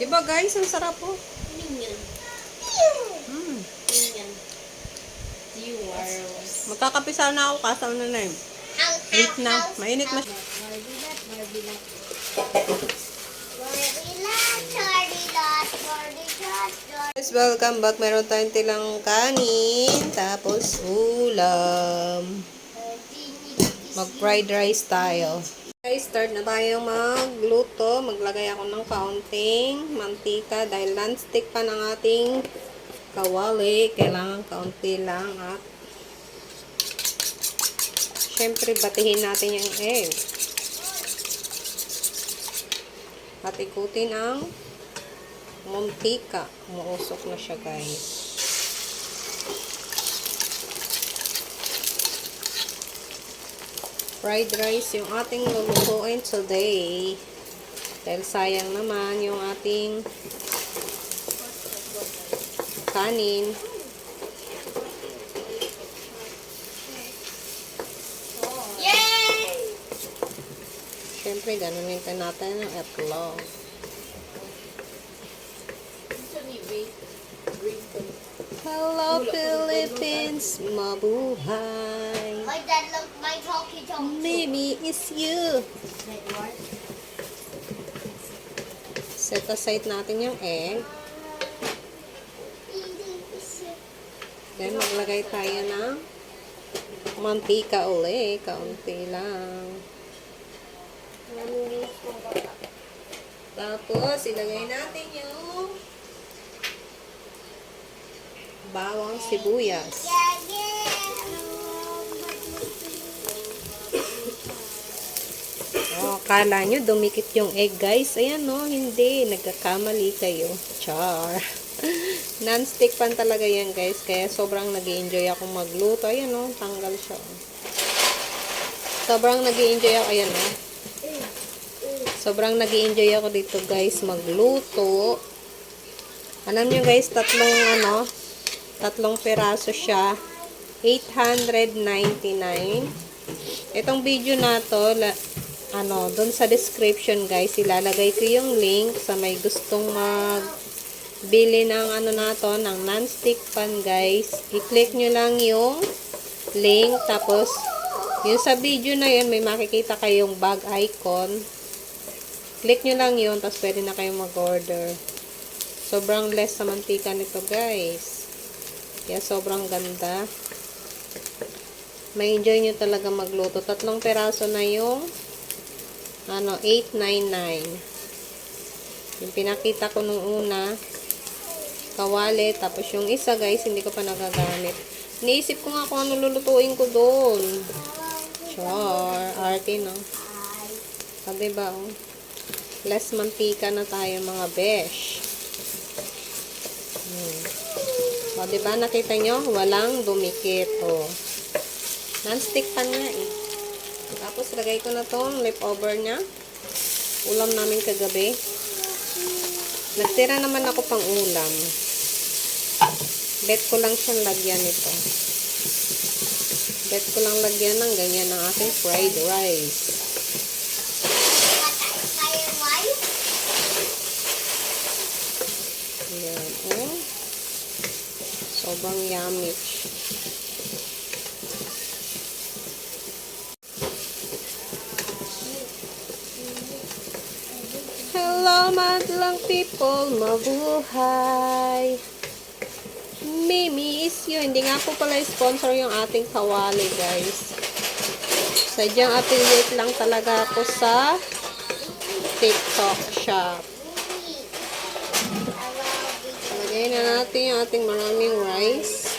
Di ba guys, ang sarap po. Minion. Mm. Minion. Viewers. Magkakapisa na ako, kasaw na na yun. Eight na. Mainit na Guys, welcome back. Meron tayong tilang kanin, tapos ulam. Mag-fried rice tayo. Guys, start na tayo magluto. Maglagay ako ng kaunting mantika dahil non-stick pa ng ating kawali. Kailangan kaunti lang at syempre batihin natin yung egg. At ikutin ang mantika. Umuusok na siya guys. Fried rice yung ating lulutuin today. Dahil sayang naman yung ating kanin. Yay! Siyempre, ganunin pa natin ang etlog. Hello, Philippines! Mabuhay! My talkie talkie. Maybe it's you! Set aside natin yung egg. Then, maglagay tayo ng mantika uli. Kaunti lang. Tapos, ilagay natin yung bawang sibuyas. Yeah, Oh, kala nyo dumikit yung egg, guys. Ayan, no. Hindi. Nagkakamali kayo. Char. Non-stick pan talaga yan, guys. Kaya sobrang nag enjoy ako magluto. Ayan, no. Tanggal siya. Sobrang nag enjoy ako. Ayan, no. Sobrang nag enjoy ako dito, guys, magluto. Alam nyo, guys, tatlong, ano, tatlong peraso siya. 899. Itong video na to, ano, doon sa description guys, ilalagay ko yung link sa may gustong mag bili ng ano na to, ng non-stick pan guys. I-click nyo lang yung link, tapos yung sa video na yun, may makikita kayong bag icon. Click nyo lang yun, tapos pwede na kayong mag-order. Sobrang less sa mantika nito guys. Kaya sobrang ganda. May enjoy nyo talaga magluto. Tatlong peraso na yung ano, 899. Yung pinakita ko nung una, kawali. Tapos yung isa, guys, hindi ko pa nagagamit. Niisip ko nga kung ano lulutuin ko doon. Char. Arte, no? Ah, diba, oh? Less mantika na tayo, mga besh. Hmm. O, diba, nakita nyo? Walang dumikit, oh. Non-stick pan nga, eh. Tapos, lagay ko na tong leftover niya. Ulam namin kagabi. Nagtira naman ako pang ulam. Bet ko lang siyang lagyan nito. Bet ko lang lagyan ng ganyan ng aking fried rice. Ayan, oh. Sobrang yummy. Hello, madlang people. Mabuhay. Mimi is you. Hindi nga po pala sponsor yung ating kawali, guys. Sadyang affiliate lang talaga ako sa TikTok shop. Lagay na natin yung ating maraming rice.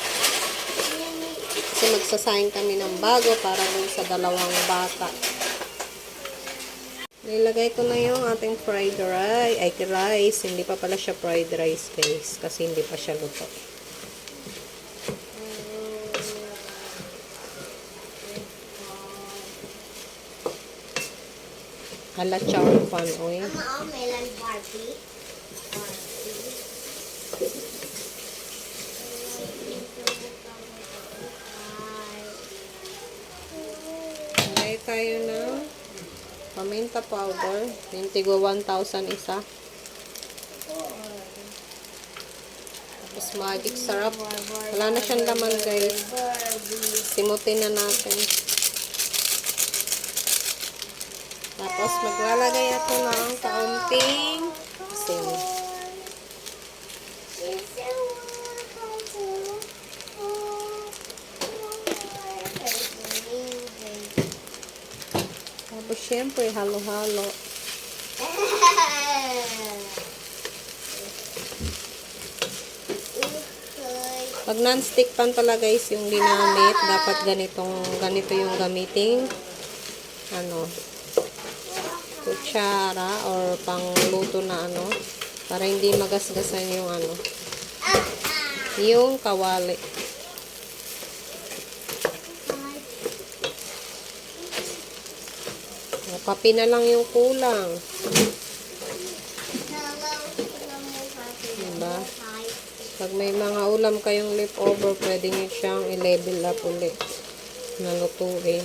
Kasi magsasayang kami ng bago para dun sa dalawang bata. Nilagay ko na yung ating fried rice. Ay, rice. Hindi pa pala siya fried rice, guys. Kasi hindi pa siya luto. Hala, chow pan, oy. Mama, oh, melon Barbie. Lagay tayo ng paminta powder. Yung tigwa 1,000 isa. Tapos magic sarap. Wala na siyang laman guys. Simutin na natin. Tapos maglalagay ako ng kaunting asin. Tapos syempre halo-halo. Pag non-stick pan pala guys yung ginamit, dapat ganitong ganito yung gamiting ano kutsara or pangluto na ano para hindi magasgasan yung ano yung kawali. Kape na lang yung kulang. Diba? Pag may mga ulam kayong leftover, pwede nyo siyang i-level up ulit na lutuin.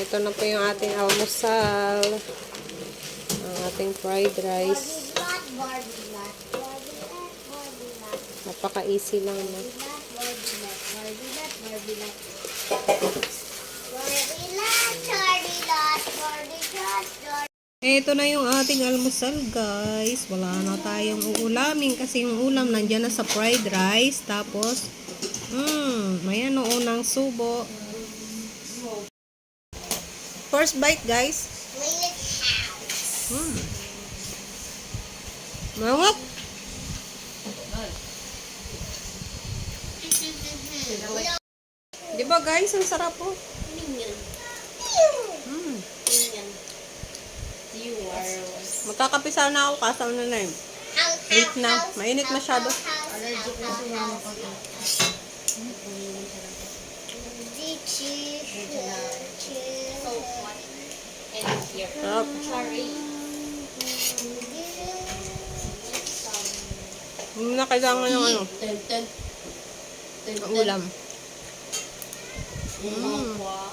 Ito na po yung ating almusal. Ang ating fried rice. Napaka-easy lang na. Ito na yung ating almusal, guys. Wala na tayong uulamin kasi yung ulam nandyan na sa fried rice. Tapos, hmm, may ano, unang subo. First bite, guys. Hmm. Mangok. Di ba, guys? Ang sarap po. Hmm. Magkakapisa na ako, kasal na na yun. Eight na. Mainit masyado. Allergic na si mama pag Sarap. Hindi na kailangan ng ano, ulam. Mm.